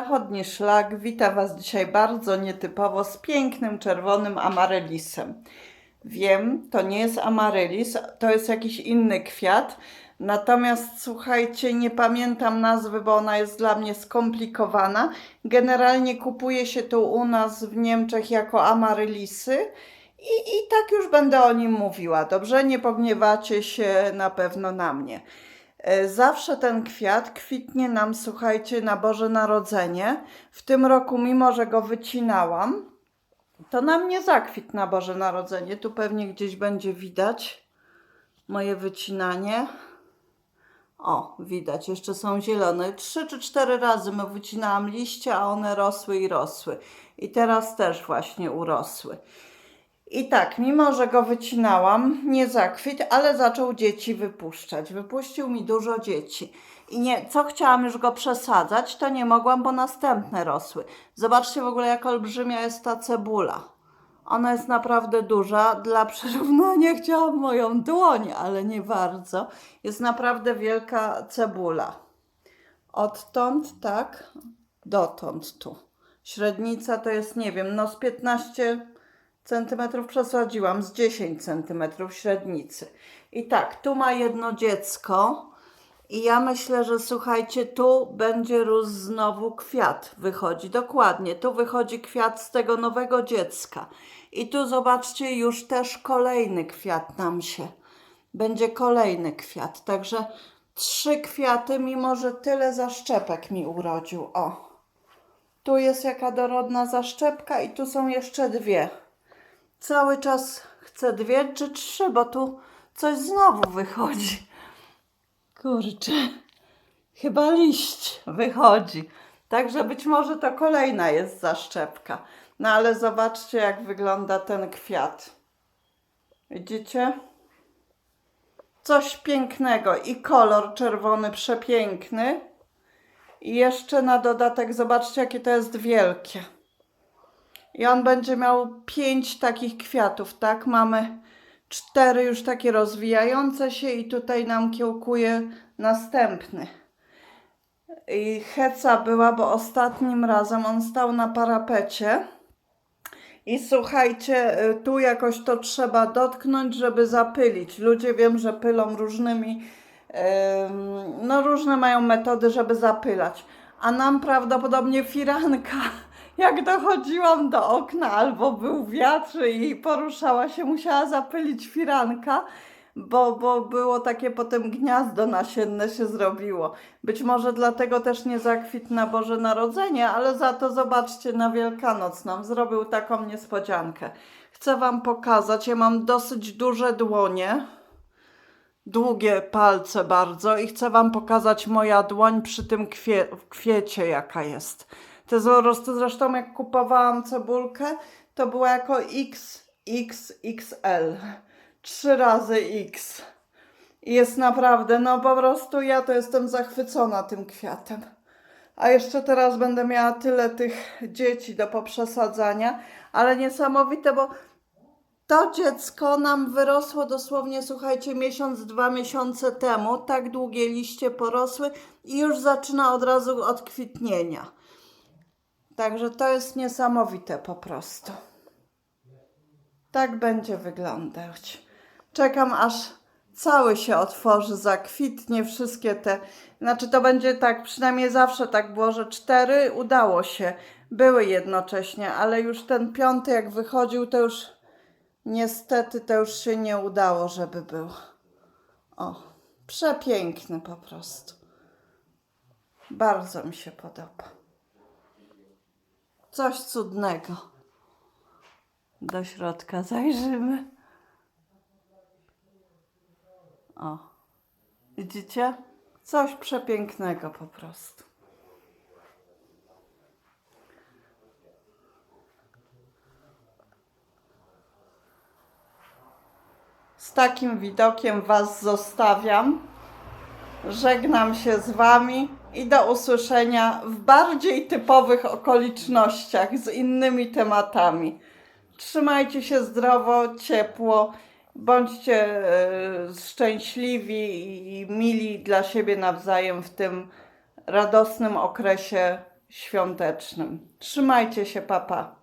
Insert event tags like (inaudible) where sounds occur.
Zachodni szlak wita Was dzisiaj bardzo nietypowo z pięknym czerwonym amarylisem. Wiem, to nie jest amarylis, to jest jakiś inny kwiat. Natomiast słuchajcie, nie pamiętam nazwy, bo ona jest dla mnie skomplikowana. Generalnie kupuje się to u nas w Niemczech jako amarylisy. I, I tak już będę o nim mówiła. Dobrze, nie pogniewacie się na pewno na mnie. E, Zawsze ten kwiat kwitnie nam, słuchajcie, na Boże Narodzenie. W tym roku, mimo że go wycinałam, to nam nie zakwit na Boże Narodzenie. Tu pewnie gdzieś będzie widać moje wycinanie. O, widać, jeszcze są zielone. Trzy czy cztery razy my wycinałam liście, a one rosły i rosły. I teraz też właśnie urosły. I tak, mimo że go wycinałam, nie zakwit, ale zaczął dzieci wypuszczać. Wypuścił mi dużo dzieci. I nie, co chciałam już go przesadzać, to nie mogłam, bo następne rosły. Zobaczcie w ogóle, jak olbrzymia jest ta cebula. Ona jest naprawdę duża. Dla przyrównania (laughs) chciałam moją dłoń, ale nie bardzo. Jest naprawdę wielka cebula. Odtąd, tak, dotąd tu. Średnica to jest, nie wiem, no z 15 centymetrów przesadziłam, z 10 centymetrów średnicy. I tak, tu ma jedno dziecko. I ja myślę, że słuchajcie, tu będzie rósł znowu kwiat. Wychodzi dokładnie. Tu wychodzi kwiat z tego nowego dziecka. I tu zobaczcie, już też kolejny kwiat nam się. Będzie kolejny kwiat. Także trzy kwiaty, mimo że tyle zaszczepek mi urodził. O. Tu jest jaka dorodna zaszczepka i tu są jeszcze dwie. Cały czas chcę dwie czy trzy, bo tu coś znowu wychodzi. Kurczę, chyba liść wychodzi. Także być może to kolejna jest zaszczepka. No ale zobaczcie, jak wygląda ten kwiat. Widzicie? Coś pięknego i kolor czerwony przepiękny. I jeszcze na dodatek, zobaczcie, jakie to jest wielkie. I on będzie miał pięć takich kwiatów, tak? Mamy cztery już takie rozwijające się i tutaj nam kiełkuje następny. I heca była, bo ostatnim razem on stał na parapecie. I słuchajcie, y, tu jakoś to trzeba dotknąć, żeby zapylić. Ludzie wiem, że pylą różnymi, no różne mają metody, żeby zapylać. A nam prawdopodobnie firanka, jak dochodziłam do okna albo był wiatr i poruszała się, musiała zapylić firanka, bo, bo było takie potem gniazdo nasienne się zrobiło. Być może dlatego też nie zakwit na Boże Narodzenie, ale za to zobaczcie, na Wielkanoc nam zrobił taką niespodziankę. Chcę Wam pokazać, ja mam dosyć duże dłonie, długie palce bardzo i chcę Wam pokazać moja dłoń przy tym kwie, kwiecie, jaka jest. To jest po prostu, zresztą jak kupowałam cebulkę, to była jako XXXL. Trzy razy X. Jest naprawdę, no po prostu ja to jestem zachwycona tym kwiatem. A jeszcze teraz będę miała tyle tych dzieci do poprzesadzania, ale niesamowite, bo to dziecko nam wyrosło dosłownie, słuchajcie, miesiąc, dwa miesiące temu. Tak długie liście porosły i już zaczyna od razu od kwitnienia. Także to jest niesamowite po prostu. Tak będzie wyglądać. Czekam aż cały się otworzy, zakwitnie, wszystkie te. Znaczy to będzie tak, przynajmniej zawsze tak było, że cztery udało się, były jednocześnie, ale już ten piąty jak wychodził, to już niestety to już się nie udało, żeby był. O, przepiękny po prostu. Bardzo mi się podoba. Coś cudnego. Do środka zajrzymy. O, widzicie? Coś przepięknego po prostu. Z takim widokiem Was zostawiam. Żegnam się z Wami i do usłyszenia w bardziej typowych okolicznościach z innymi tematami. Trzymajcie się zdrowo, ciepło, bądźcie e, szczęśliwi i mili dla siebie nawzajem w tym radosnym okresie świątecznym. Trzymajcie się, papa.